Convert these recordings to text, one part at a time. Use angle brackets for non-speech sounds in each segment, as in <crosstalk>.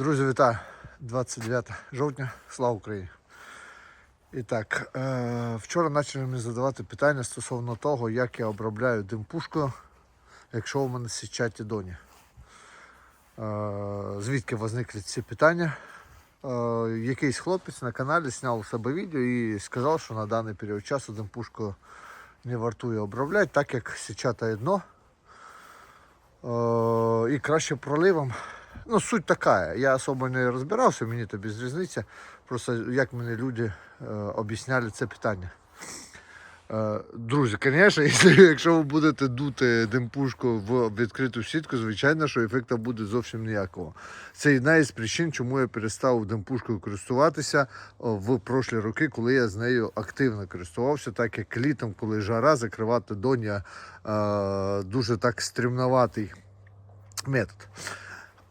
Друзі, вітаю! 29 жовтня, слава Україні! І так, е, вчора почали мені задавати питання стосовно того, як я обробляю димпушкою, якщо у мене січаті доні. Е, звідки виникли ці питання? Е, якийсь хлопець на каналі зняв у себе відео і сказав, що на даний період часу димпушкою не вартує обробляти, так як січате дно. І краще проливом. Ну, суть така. Я особо не розбирався, мені то без різниці. Просто як мені люди е, об'ясняли це питання. Е, друзі, звісно, <laughs> якщо, ви будете дути димпушку в відкриту сітку, звичайно, що ефекту буде зовсім ніякого. Це одна із причин, чому я перестав димпушкою користуватися в прошлі роки, коли я з нею активно користувався, так як літом, коли жара, закривати доня е, дуже так стрімноватий метод.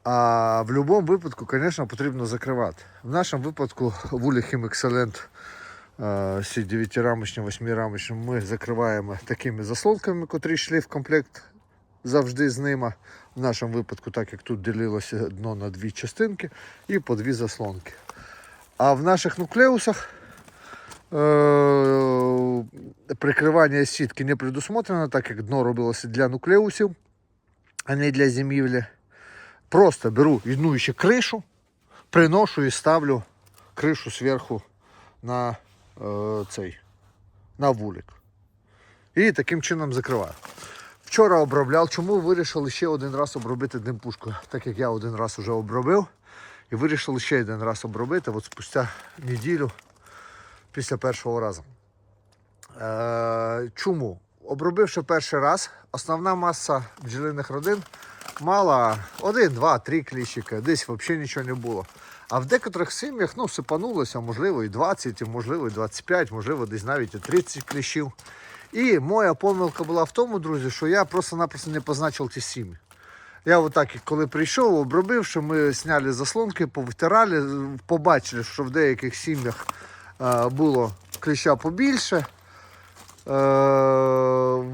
А в будь-якому випадку, звісно, потрібно закривати. В нашому випадку вулі Хім Excellent е, всі 9-рамочні, 8-рамочні ми закриваємо такими заслонками, котрі йшли в комплект завжди з ними. В нашому випадку, так як тут ділилося дно на дві частинки і по дві заслонки. А в наших нуклеусах е, прикривання сітки не предусмотрено, так як дно робилося для нуклеусів, а не для зимівлі. Просто беру одну ще кришу, приношу і ставлю кришу зверху на е, цей на вулик. І таким чином закриваю. Вчора обробляв. Чому вирішили ще один раз обробити димпушку? Так як я один раз вже обробив. І вирішили ще один раз обробити от спустя неділю після першого разу. Е, чому? Обробивши перший раз, основна маса бджолиних родин мала один, два, три кліщика, десь взагалі нічого не було. А в декотрих сім'ях ну, сипанулося, можливо, і 20, і можливо, і 25, можливо, десь навіть і 30 кліщів. І моя помилка була в тому, друзі, що я просто-напросто не позначив ті сім'ї. Я отак, коли прийшов, обробив, що ми зняли заслонки, повитирали, побачили, що в деяких сім'ях е, було кліща побільше. Е,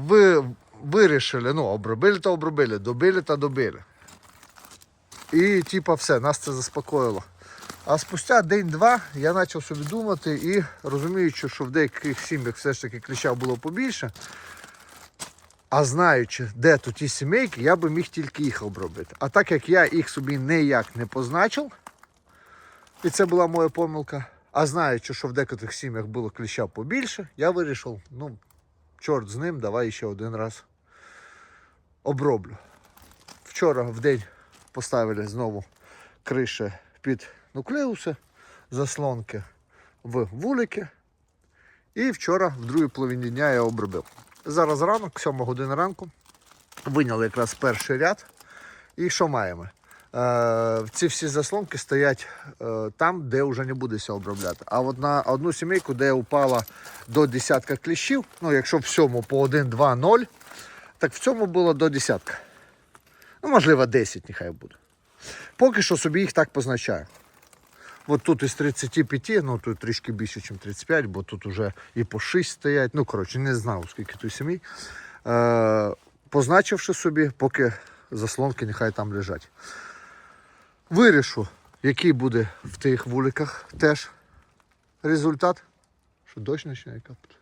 ви вирішили, ну, обробили та обробили, добили та добили. І типа все, нас це заспокоїло. А спустя день-два я почав собі думати і розуміючи, що в деяких сім'ях все ж таки кліща було побільше, а знаючи, де тут ті сімейки, я би міг тільки їх обробити. А так як я їх собі ніяк не позначив, і це була моя помилка, а знаючи, що в деяких сім'ях було кліща побільше, я вирішив, ну, чорт з ним, давай ще один раз оброблю. Вчора в день поставили знову криші під нуклеуси, заслонки в вулики. І вчора в другій половині дня я обробив. Зараз ранок, 7 година ранку, виняли якраз перший ряд. І що маємо? Е, ці всі заслонки стоять е, там, де вже не буде ся обробляти. А от на одну сімейку, де упала до десятка кліщів, ну якщо в сьому по 1, 2, 0, так в цьому було до десятка. Ну, можливо, 10 нехай буде. Поки що собі їх так позначаю. От тут із 35, ну тут трішки більше, ніж 35, бо тут вже і по 6 стоять. Ну, коротше, не знаю, скільки тут сімей. Е, позначивши собі, поки заслонки нехай там лежать. Вирішу, який буде в тих вуликах теж результат. Що дощ починає капати.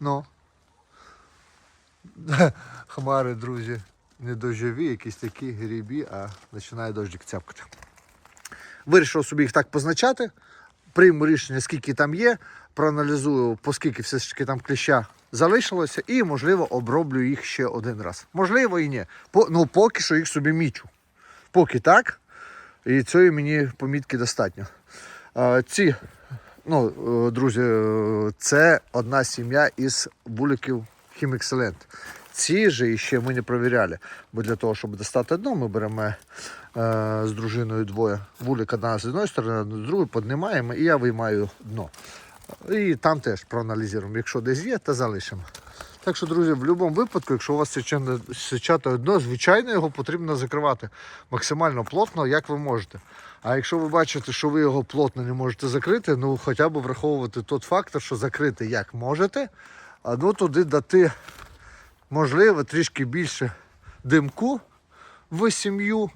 Ну. <laughs> Хмари, друзі, не дощові, якісь такі грібі, а починає дощик цяпкати. Вирішив собі їх так позначати, прийму рішення, скільки там є, проаналізую, по скільки все ж таки там кліща залишилося, і, можливо, оброблю їх ще один раз. Можливо, і ні. По, ну, поки що їх собі мічу. Поки так. І цієї мені помітки достатньо. А, ці, ну, е, друзі, е, це одна сім'я із вуликів Хім Excellent. Ці же ще ми не провіряли, бо для того, щоб достати дно, ми беремо е, з дружиною двоє вулик одна з одної сторони, одна з другої, піднімаємо і я виймаю дно. І там теж проаналізуємо. Якщо десь є, то залишимо. Так що, друзі, в будь-якому випадку, якщо у вас січане- дно, звичайно, його потрібно закривати максимально плотно, як ви можете. А якщо ви бачите, що ви його плотно не можете закрити, ну хоча б враховувати той фактор, що закрити як можете, а ну туди дати, можливо, трішки більше димку в сім'ю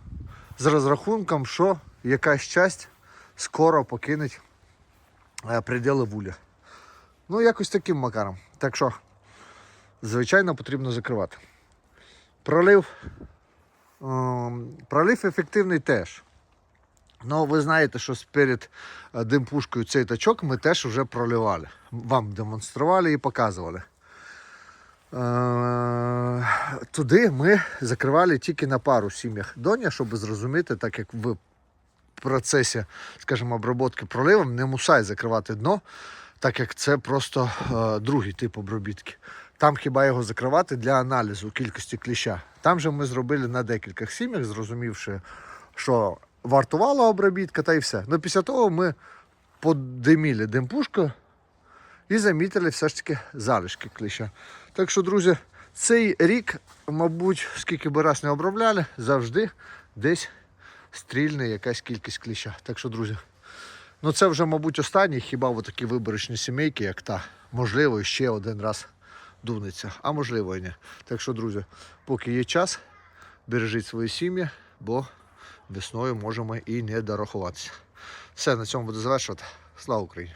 з розрахунком, що якась часть скоро покинеть е, приділи вуля. Ну, якось таким макаром. Так що, звичайно, потрібно закривати. Пролив. ем, Пролив ефективний теж. Ну, ви знаєте, що перед е, димпушкою цей тачок ми теж вже проливали. Вам демонстрували і показували. Е, Туди ми закривали тільки на пару сім'ях доня, щоб зрозуміти, так як в процесі, скажімо, обробки проливом не мусай закривати дно, так як це просто е, другий тип обробітки. Там хіба його закривати для аналізу кількості кліща. Там же ми зробили на декількох сім'ях, зрозумівши, що вартувала обробітка та й все. Ну після того ми подиміли димпушку і замітили все ж таки залишки кліща. Так що, друзі, цей рік, мабуть, скільки би раз не обробляли, завжди десь стрільне якась кількість кліща. Так що, друзі, ну це вже, мабуть, останній, хіба такі виборочні сімейки, як та. Можливо, ще один раз дунеться, а можливо і ні. Так що, друзі, поки є час, бережіть свої сім'ї, бо весною можемо і не дорахуватися. Все, на цьому буду завершувати. Слава Україні!